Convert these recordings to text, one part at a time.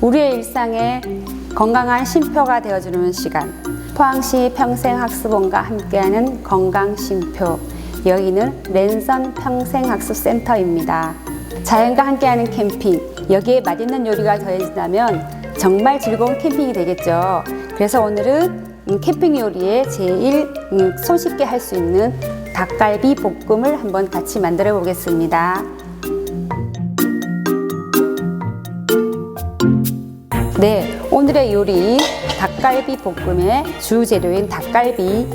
우리의 일상에 건강한 쉼표가 되어주는 시간. 포항시 평생학습원과 함께하는 건강쉼표. 여기는 랜선 평생학습센터입니다. 자연과 함께하는 캠핑. 여기에 맛있는 요리가 더해진다면 정말 즐거운 캠핑이 되겠죠. 그래서 오늘은 음, 캠핑 요리에 제일 음, 손쉽게 할 수 있는 닭갈비 볶음을 한번 같이 만들어 보겠습니다. 네, 오늘의 요리 닭갈비 볶음의 주 재료인 닭갈비,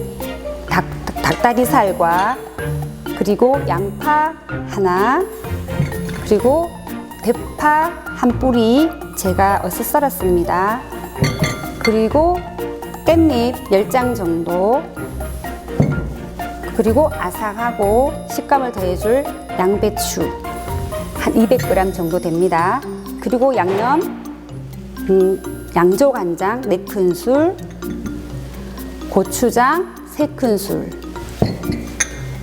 닭, 닭다리살과 그리고 양파 하나, 그리고 대파 한 뿌리 제가 어슷 썰었습니다. 그리고 깻잎 10장 정도, 그리고 아삭하고 식감을 더해줄 양배추 한 200g 정도 됩니다. 그리고 양념 음, 양조 간장 4큰술, 고추장 3큰술,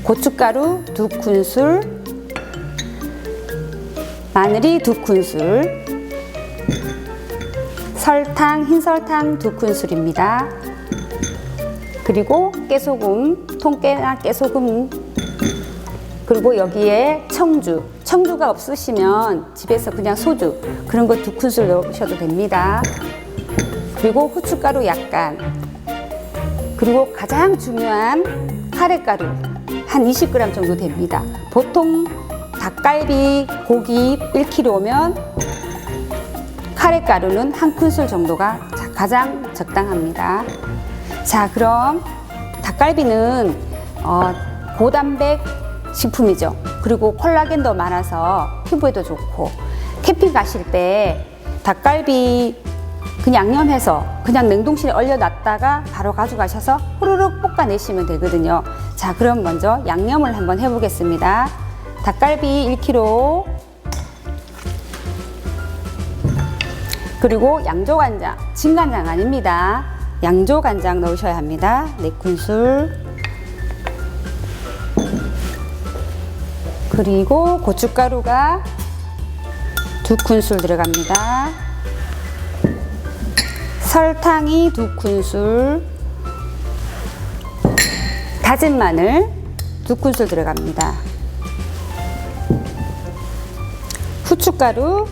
고춧가루 2큰술, 마늘이 2큰술, 설탕, 흰설탕 2큰술입니다. 그리고 깨소금, 통깨나 깨소금, 그리고 여기에 청주. 청주가 없으시면 집에서 그냥 소주 그런 거 두 큰술 넣으셔도 됩니다. 그리고 후춧가루 약간. 그리고 가장 중요한 카레가루 한 20g 정도 됩니다. 보통 닭갈비 고기 1kg면 카레가루는 한 큰술 정도가 가장 적당합니다. 자, 그럼 닭갈비는 어, 고단백 식품이죠. 그리고 콜라겐도 많아서 피부에도 좋고 캠핑 가실 때 닭갈비 그냥 양념해서 그냥 냉동실에 얼려놨다가 바로 가져가셔서 후루룩 볶아내시면 되거든요. 자, 그럼 먼저 양념을 한번 해보겠습니다. 닭갈비 1kg 그리고 양조간장, 진간장 아닙니다. 양조간장 넣으셔야 합니다. 4큰술 그리고 고춧가루가 두 큰술 들어갑니다. 설탕이 두 큰술, 다진 마늘 두 큰술 들어갑니다. 후춧가루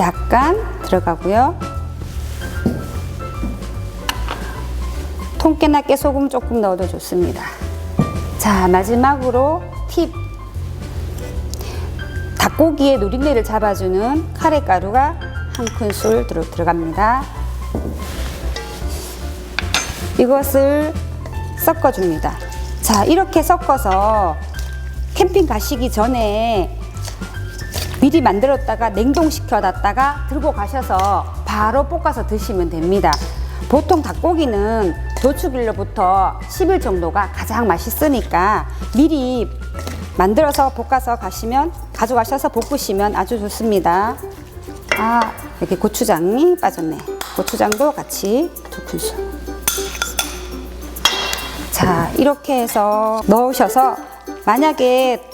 약간 들어가고요. 통깨나 깨소금 조금 넣어도 좋습니다. 자, 마지막으로 팁. 닭고기의 누린내를 잡아주는 카레가루가 한 큰술 들어, 들어갑니다. 이것을 섞어줍니다. 자, 이렇게 섞어서 캠핑 가시기 전에 미리 만들었다가 냉동시켜 놨다가 들고 가셔서 바로 볶아서 드시면 됩니다. 보통 닭고기는 도축일로부터 10일 정도가 가장 맛있으니까 미리 만들어서 볶아서 가시면 가져가셔서 볶으시면 아주 좋습니다. 아 여기 고추장이 빠졌네. 고추장도 같이 두 큰술. 자 이렇게 해서 넣으셔서 만약에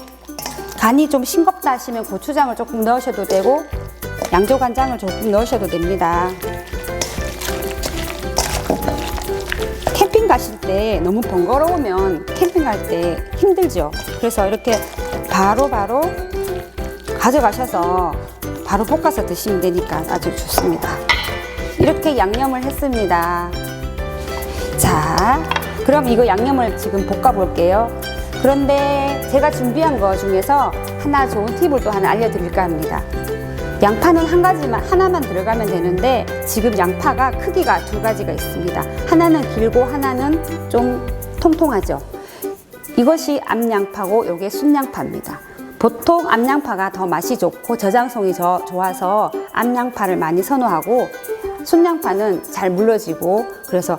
간이 좀 싱겁다 하시면 고추장을 조금 넣으셔도 되고 양조간장을 조금 넣으셔도 됩니다. 캠핑 가실 때 너무 번거로우면 캠핑 갈 때 힘들죠. 그래서 이렇게 바로바로 바로 가져가셔서 바로 볶아서 드시면 되니까 아주 좋습니다. 이렇게 양념을 했습니다. 자, 그럼 이거 양념을 지금 볶아 볼게요. 그런데 제가 준비한 거 중에서 하나 좋은 팁을 또 하나 알려드릴까 합니다. 양파는 한 가지만 하나만 들어가면 되는데 지금 양파가 크기가 두 가지가 있습니다. 하나는 길고 하나는 좀 통통하죠. 이것이 암양파고 이게 순양파입니다. 보통 암양파가 더 맛이 좋고 저장성이 더 좋아서 암양파를 많이 선호하고 순양파는 잘 물러지고 그래서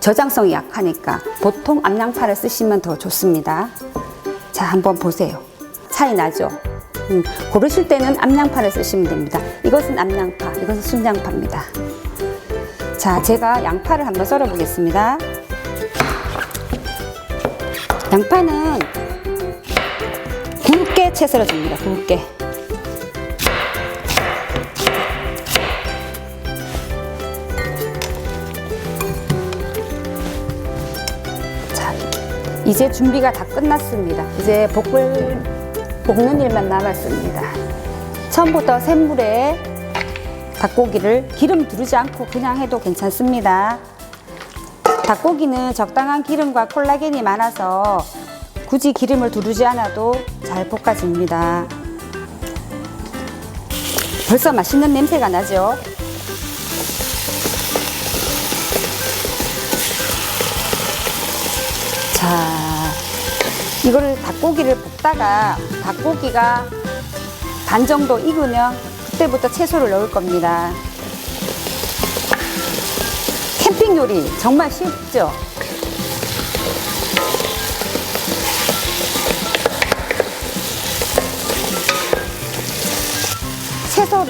저장성이 약하니까 보통 암양파를 쓰시면 더 좋습니다. 자, 한번 보세요. 차이 나죠? 음, 고르실 때는 암양파를 쓰시면 됩니다. 이것은 암양파, 이것은 순양파입니다. 자, 제가 양파를 한번 썰어 보겠습니다. 양파는 채썰어 줍니다. 곱게. 자, 이제 준비가 다 끝났습니다. 이제 볶을 볶는 일만 남았습니다. 처음부터 샘물에 닭고기를 기름 두르지 않고 그냥 해도 괜찮습니다. 닭고기는 적당한 기름과 콜라겐이 많아서 굳이 기름을 두르지 않아도 잘 볶아집니다. 벌써 맛있는 냄새가 나죠? 자, 이거를 닭고기를 볶다가 닭고기가 반 정도 익으면 그때부터 채소를 넣을 겁니다. 캠핑 요리 정말 쉽죠?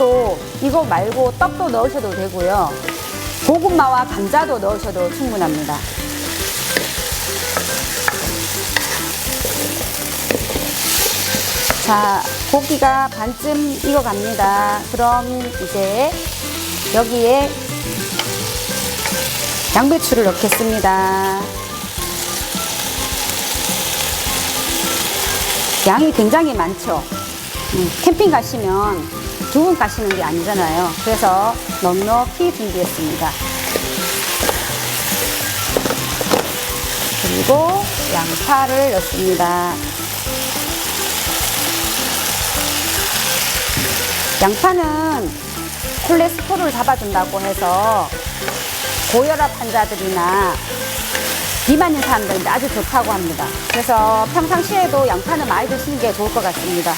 채소도 이거 말고 떡도 넣으셔도 되고요. 고구마와 감자도 넣으셔도 충분합니다. 자, 고기가 반쯤 익어갑니다. 그럼 이제 여기에 양배추를 넣겠습니다. 양이 굉장히 많죠. 음, 캠핑 가시면 두 분 가시는 게 아니잖아요. 그래서 넉넉히 준비했습니다. 그리고 양파를 넣습니다. 양파는 콜레스테롤을 잡아준다고 해서 고혈압 환자들이나 비만인 사람들인데 아주 좋다고 합니다. 그래서 평상시에도 양파는 많이 드시는 게 좋을 것 같습니다.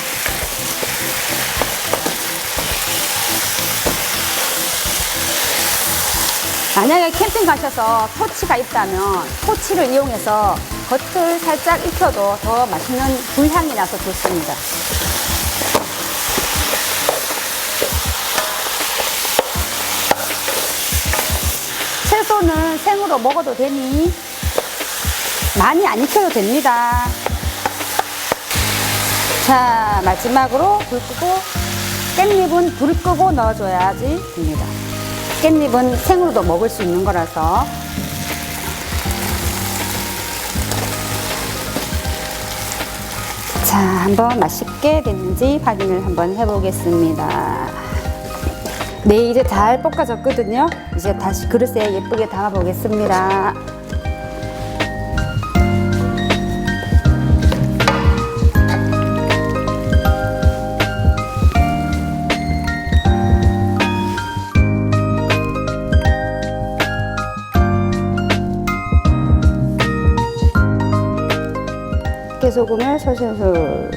만약에 캠핑 가셔서 토치가 있다면 토치를 이용해서 겉을 살짝 익혀도 더 맛있는 불향이 나서 좋습니다. 채소는 생으로 먹어도 되니 많이 안 익혀도 됩니다. 자, 마지막으로 불 끄고 깻잎은 불 끄고 넣어줘야지 됩니다. 깻잎은 생으로도 먹을 수 있는 거라서 자, 한번 맛있게 됐는지 확인을 한번 해보겠습니다. 네, 이제 잘 볶아졌거든요. 이제 다시 그릇에 예쁘게 담아 보겠습니다. 소금을 솔솔솔.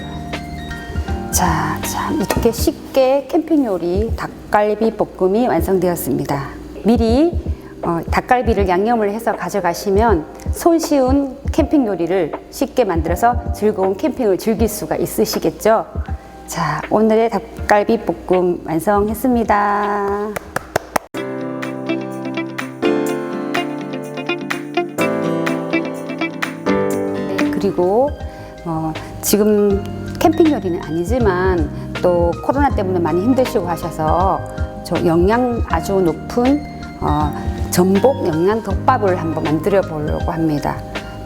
자, 참 이렇게 쉽게 캠핑 요리 닭갈비 볶음이 완성되었습니다. 미리 어, 닭갈비를 양념을 해서 가져가시면 손쉬운 캠핑 요리를 쉽게 만들어서 즐거운 캠핑을 즐길 수가 있으시겠죠? 자, 오늘의 닭갈비 볶음 완성했습니다. 네, 그리고 어, 지금 캠핑 요리는 아니지만 또 코로나 때문에 많이 힘드시고 하셔서 저 영양 아주 높은 어, 전복 영양 덮밥을 한번 만들어 보려고 합니다.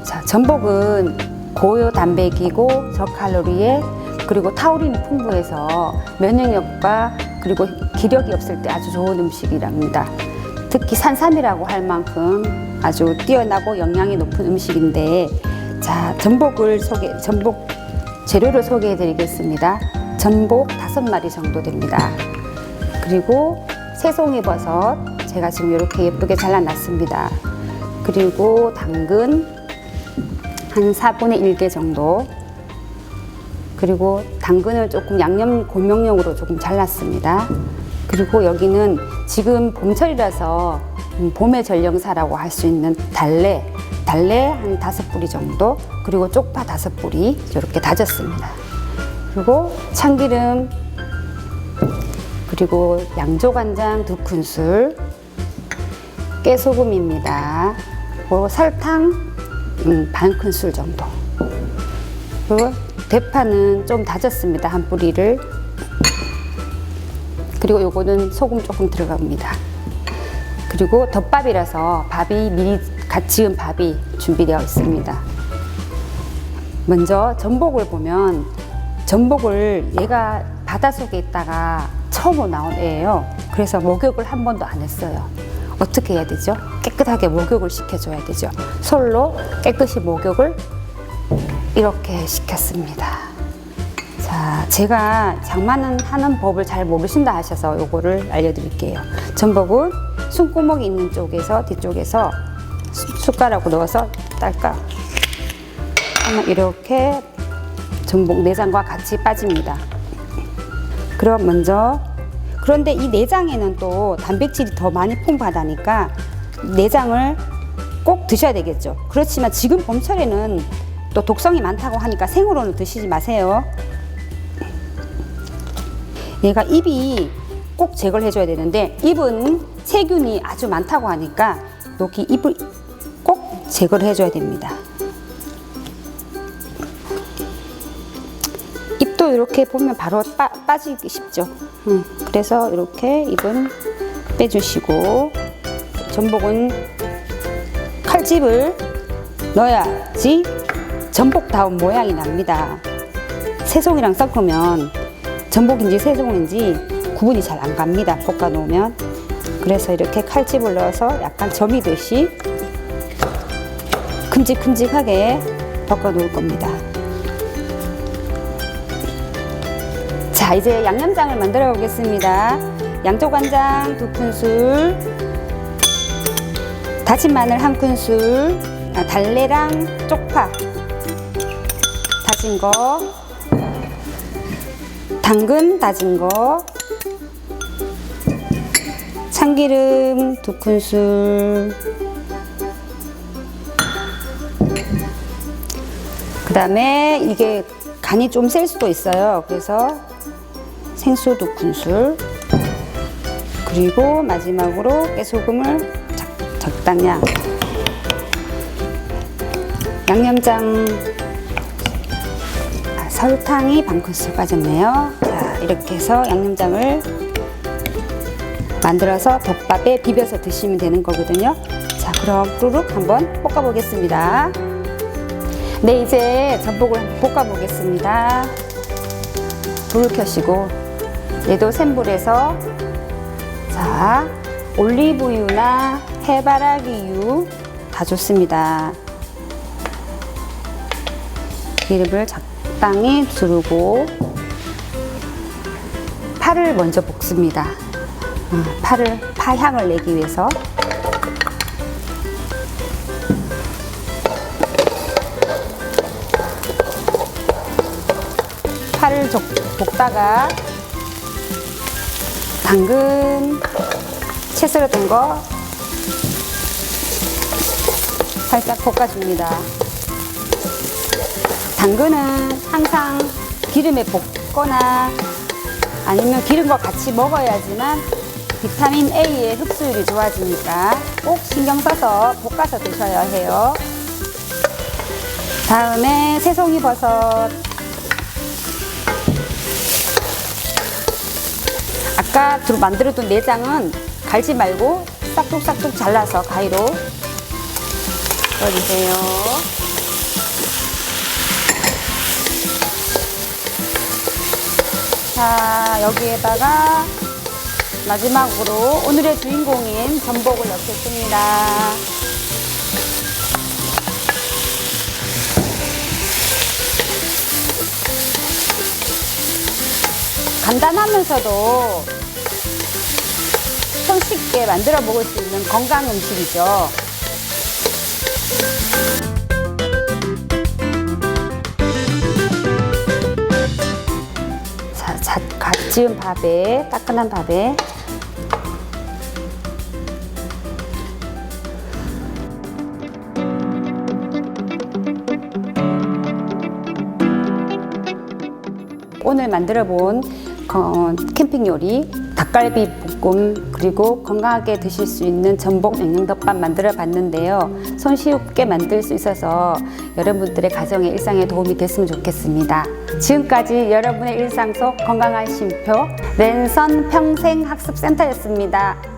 자, 전복은 고요 단백이고 저칼로리에 그리고 타우린이 풍부해서 면역력과 그리고 기력이 없을 때 아주 좋은 음식이랍니다. 특히 산삼이라고 할 만큼 아주 뛰어나고 영양이 높은 음식인데 자 전복을 소개 전복 재료를 소개해 드리겠습니다. 전복 다섯 마리 정도 됩니다. 그리고 새송이 버섯 제가 지금 이렇게 예쁘게 잘라놨습니다. 그리고 당근 한 4분의 1개 정도 그리고 당근을 조금 양념 고명용으로 조금 잘랐습니다. 그리고 여기는 지금 봄철이라서 음, 봄의 전령사라고 할 수 있는 달래, 달래 한 다섯 뿌리 정도, 그리고 쪽파 다섯 뿌리 이렇게 다졌습니다. 그리고 참기름, 그리고 양조간장 두 큰술, 깨소금입니다. 그리고 설탕 음, 반 큰술 정도. 그리고 대파는 좀 다졌습니다. 한 뿌리를. 그리고 요거는 소금 조금 들어갑니다. 그리고 덮밥이라서 밥이 미리 갓 지은 밥이 준비되어 있습니다. 먼저 전복을 보면 전복을 얘가 바닷속에 있다가 처음으로 나온 애예요. 그래서 목욕을 한 번도 안 했어요. 어떻게 해야 되죠? 깨끗하게 목욕을 시켜줘야 되죠. 솔로 깨끗이 목욕을 이렇게 시켰습니다. 자, 제가 장만은 하는 법을 잘 모르신다 하셔서 요거를 알려드릴게요. 전복은 숨구멍이 있는 쪽에서 뒤쪽에서 수- 숟가락으로 넣어서 딸까. 하면 이렇게 전복 내장과 같이 빠집니다. 그럼 먼저 그런데 이 내장에는 또 단백질이 더 많이 풍부하다니까 내장을 꼭 드셔야 되겠죠. 그렇지만 지금 봄철에는 또 독성이 많다고 하니까 생으로는 드시지 마세요. 얘가 입이 꼭 제거를 해줘야 되는데 입은 세균이 아주 많다고 하니까 여기 입을 꼭 제거를 해줘야 됩니다. 입도 이렇게 보면 바로 빠, 빠지기 쉽죠. 음, 그래서 이렇게 입은 빼주시고 전복은 칼집을 넣어야지 전복다운 모양이 납니다. 새송이랑 섞으면 전복인지 새송인지 구분이 잘 안 갑니다. 볶아 놓으면. 그래서 이렇게 칼집을 넣어서 약간 점이듯이 큼직큼직하게 볶아 놓을 겁니다. 자, 이제 양념장을 만들어 보겠습니다. 양조 간장 두 큰술, 다진 마늘 한 큰술, 아, 달래랑 쪽파 다진 거, 당근 다진 거, 참기름 두 큰술, 그 다음에 이게 간이 좀 셀 수도 있어요. 그래서 생수 두 큰술, 그리고 마지막으로 깨소금을 적, 적당량, 양념장 아, 설탕이 반 큰술 빠졌네요. 자, 이렇게 해서 양념장을 만들어서 덮밥에 비벼서 드시면 되는 거거든요. 자, 그럼 뿌르륵 한번 볶아 보겠습니다. 네, 이제 전복을 한번 볶아 보겠습니다. 불을 켜시고 얘도 센 불에서 자, 올리브유나 해바라기유 다 좋습니다. 기름을 적당히 두르고 파를 먼저 볶습니다. 어, 파를 파 향을 내기 위해서 파를 적- 볶다가 당근 채 썰어둔 거 살짝 볶아줍니다. 당근은 항상 기름에 볶거나 아니면 기름과 같이 먹어야지만 비타민 A의 흡수율이 좋아지니까 꼭 신경 써서 볶아서 드셔야 해요. 다음에 새송이 버섯. 아까 들- 만들어둔 내장은 갈지 말고 싹둑싹둑 잘라서 가위로 넣어주세요. 자, 여기에다가 마지막으로 오늘의 주인공인 전복을 넣겠습니다. 간단하면서도 손쉽게 만들어 먹을 수 있는 건강 음식이죠. 자, 자, 갓 지은 밥에, 따끈한 밥에 오늘 만들어 본 어, 캠핑 요리 닭갈비 볶음 그리고 건강하게 드실 수 있는 전복 냉동덮밥 만들어 봤는데요. 손쉽게 만들 수 있어서 여러분들의 가정의 일상에 도움이 됐으면 좋겠습니다. 지금까지 여러분의 일상 속 건강한 쉼표 랜선 평생학습센터였습니다.